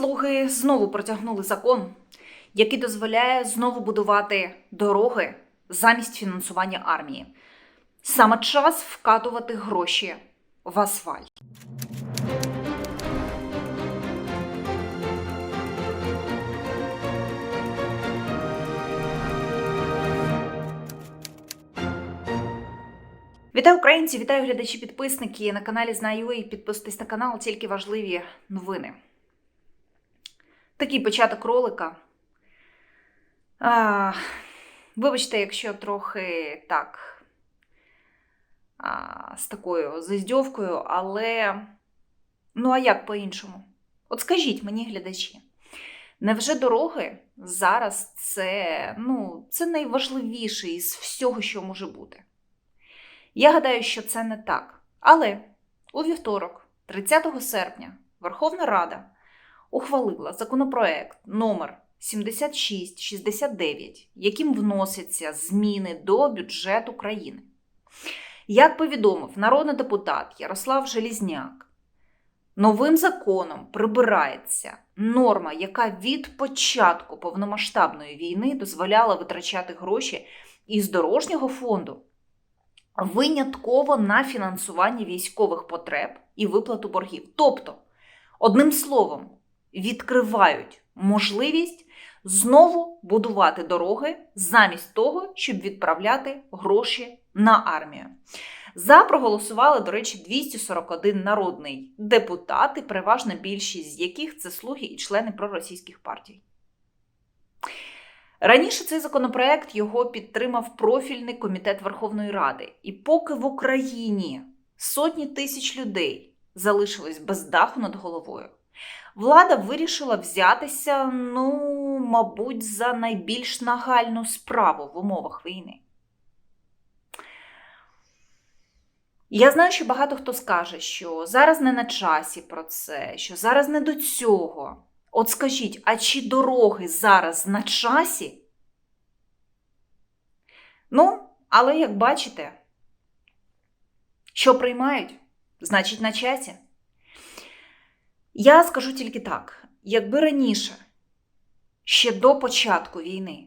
Слуги знову протягнули закон, який дозволяє знову будувати дороги замість фінансування армії. Саме час вкатувати гроші в асфальт. Вітаю українці, вітаю глядачі, підписники на каналі Знаю.ua. Підписуйтесь на канал, тільки важливі новини. Такий початок ролика. А, вибачте, якщо трохи так а, з такою зіздьовкою, але ну а як по-іншому? От скажіть мені, глядачі, невже дороги зараз це, ну, це найважливіше із всього, що може бути? Я гадаю, що це не так. Але у вівторок, 30 серпня, Верховна Рада ухвалила законопроект номер 7669, яким вносяться зміни до бюджету країни. Як повідомив народний депутат Ярослав Желізняк, новим законом прибирається норма, яка від початку повномасштабної війни дозволяла витрачати гроші із дорожнього фонду винятково на фінансування військових потреб і виплату боргів. Тобто, одним словом, відкривають можливість знову будувати дороги замість того, щоб відправляти гроші на армію. За проголосували, до речі, 241 народний депутат, і переважна більшість з яких це слуги і члени проросійських партій. Раніше цей законопроект його підтримав профільний комітет Верховної Ради. І поки в Україні сотні тисяч людей залишились без даху над головою, влада вирішила взятися, ну, мабуть, за найбільш нагальну справу в умовах війни. Я знаю, що багато хто скаже, що зараз не на часі про це, що зараз не до цього. От скажіть, а чи дороги зараз на часі? Ну, але як бачите, що приймають, значить на часі. Я скажу тільки так: якби раніше, ще до початку війни,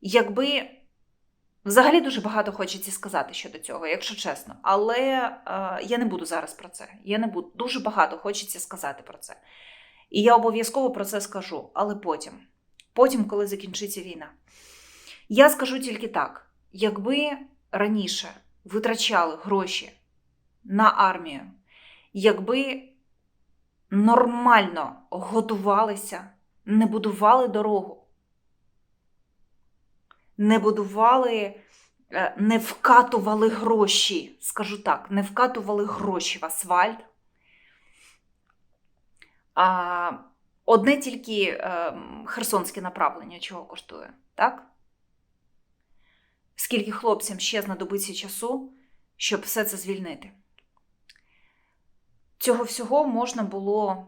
якби взагалі дуже багато хочеться сказати щодо цього, якщо чесно, але е, я не буду зараз про це. Я не буду дуже багато хочеться сказати про це. І я обов'язково про це скажу, але потім, потім, коли закінчиться війна. Я скажу тільки так: якби раніше витрачали гроші на армію, якби нормально готувалися, не будували дорогу, не будували, е, не вкатували гроші, скажу так, не вкатували гроші в асфальт. А одне тільки е, херсонське направлення чого коштує, так? Скільки хлопцям ще знадобиться часу, щоб все це звільнити? Цього всього можна було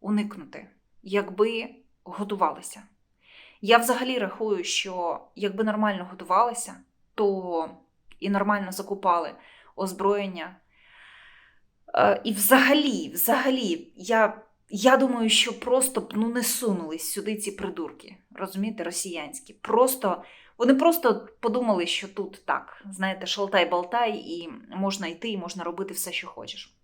уникнути, якби готувалися. Я взагалі рахую, що якби нормально готувалися, то і нормально закупали озброєння. Е, І взагалі, взагалі, я я думаю, що просто б ну, не сунулись сюди ці придурки, розумієте, росіянські. Просто вони просто подумали, що тут так, знаєте, шалтай-балтай, і можна йти, і можна робити все, що хочеш.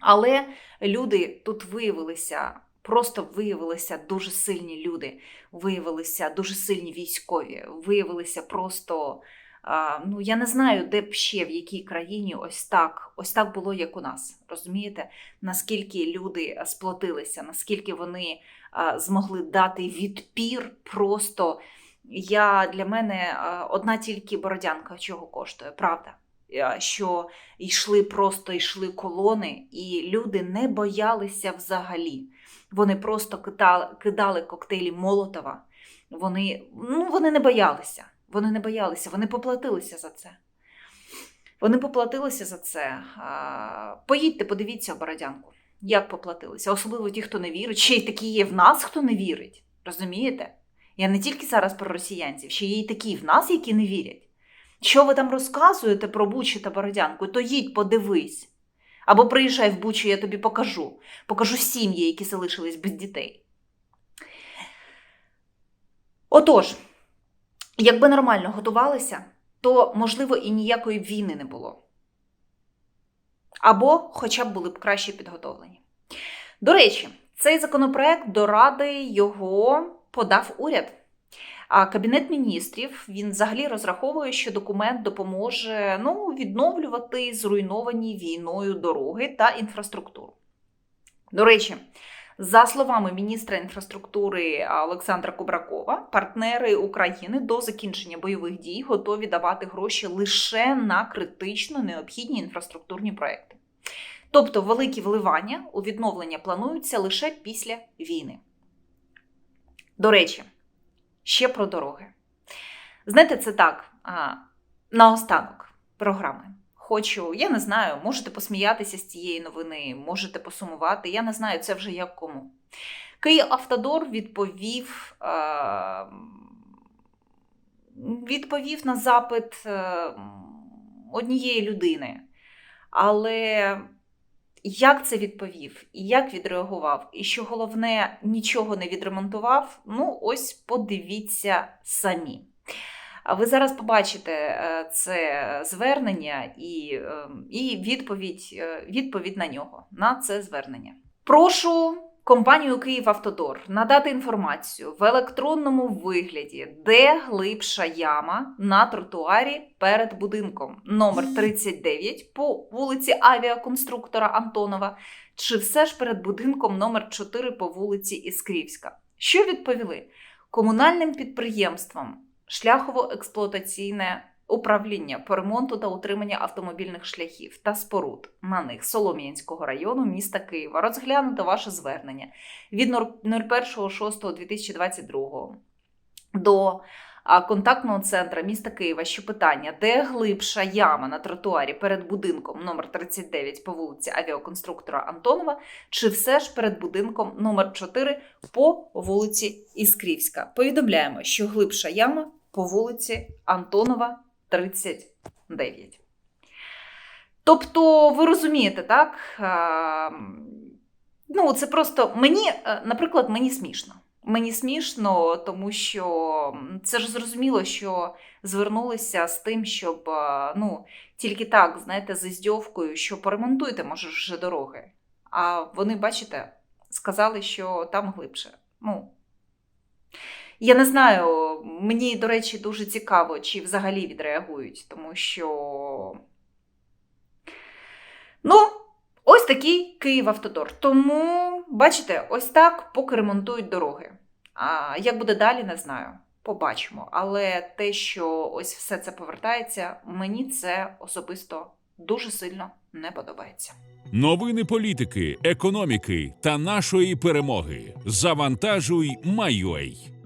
Але люди тут виявилися, просто виявилися дуже сильні люди, виявилися дуже сильні військові, виявилися просто. Ну, я не знаю, де б ще в якій країні ось так ось так було, як у нас. Розумієте, наскільки люди сплотилися, наскільки вони змогли дати відпір просто. Я Для мене одна тільки бородянка чого коштує, правда. Що йшли просто йшли колони, і люди не боялися взагалі. Вони просто кидали, кидали коктейлі Молотова. Вони, ну, Вони не боялися. Вони не боялися, вони поплатилися за це. Вони поплатилися за це. Поїдьте, подивіться Бородянку, як поплатилися. Особливо ті, хто не вірить. Ще й такі є в нас, хто не вірить. Розумієте? Я не тільки зараз про росіянців, ще є й такі в нас, які не вірять. Що ви там розказуєте про Бучу та Бородянку, то їдь подивись. Або приїжджай в Бучу, я тобі покажу. Покажу сім'ї, які залишились без дітей. Отож, якби нормально готувалися, то, можливо, і ніякої війни не було. Або хоча б були б краще підготовлені. До речі, цей законопроект до Ради його подав уряд. А Кабінет міністрів він взагалі розраховує, що документ допоможе ну, відновлювати зруйновані війною дороги та інфраструктуру. До речі, за словами міністра інфраструктури Олександра Кубракова, партнери України до закінчення бойових дій готові давати гроші лише на критично необхідні інфраструктурні проекти. Тобто великі вливання у відновлення плануються лише після війни. До речі, ще про дороги. Знаєте, це так, а, наостанок програми. Хочу, я не знаю, можете посміятися з цієї новини, можете посумувати. Я не знаю, це вже як кому. Київавтодор відповів, е, відповів на запит е, однієї людини. Але як це відповів, і як відреагував, і що головне, нічого не відремонтував, ну ось подивіться самі. А Ви зараз побачите е, це звернення і, е, і відповідь, е, відповідь на нього, на це звернення. Прошу компанію «Київавтодор» надати інформацію в електронному вигляді, де глибша яма на тротуарі перед будинком номер 39 по вулиці авіаконструктора Антонова, чи все ж перед будинком номер 4 по вулиці Іскрівська. Що відповіли? Комунальним підприємствам шляхово-експлуатаційне управління по ремонту та утримання автомобільних шляхів та споруд на них Солом'янського району міста Києва розглянуто ваше звернення від 01.06.2022 до контактного центру міста Києва, що питання, де глибша яма на тротуарі перед будинком номер 39 по вулиці авіаконструктора Антонова, чи все ж перед будинком номер 4 по вулиці Іскрівська. Повідомляємо, що глибша яма по вулиці Антонова 39. Тобто, ви розумієте, так? Ну, це просто мені, е, наприклад, мені смішно. Мені смішно, тому що це ж зрозуміло, що звернулися з тим, щоб е, ну, тільки так, знаєте, з іздьовкою, що поремонтуйте, може, вже дороги. А вони, бачите, сказали, що там глибше. Ну, я не знаю, мені, до речі, дуже цікаво, чи взагалі відреагують, тому що. Ну, ось такий Київавтодор. Тому, бачите, ось так поки ремонтують дороги. А як буде далі, не знаю. Побачимо. Але те, що ось все це повертається, мені це особисто дуже сильно не подобається. Новини політики, економіки та нашої перемоги. Завантажуй, Майой.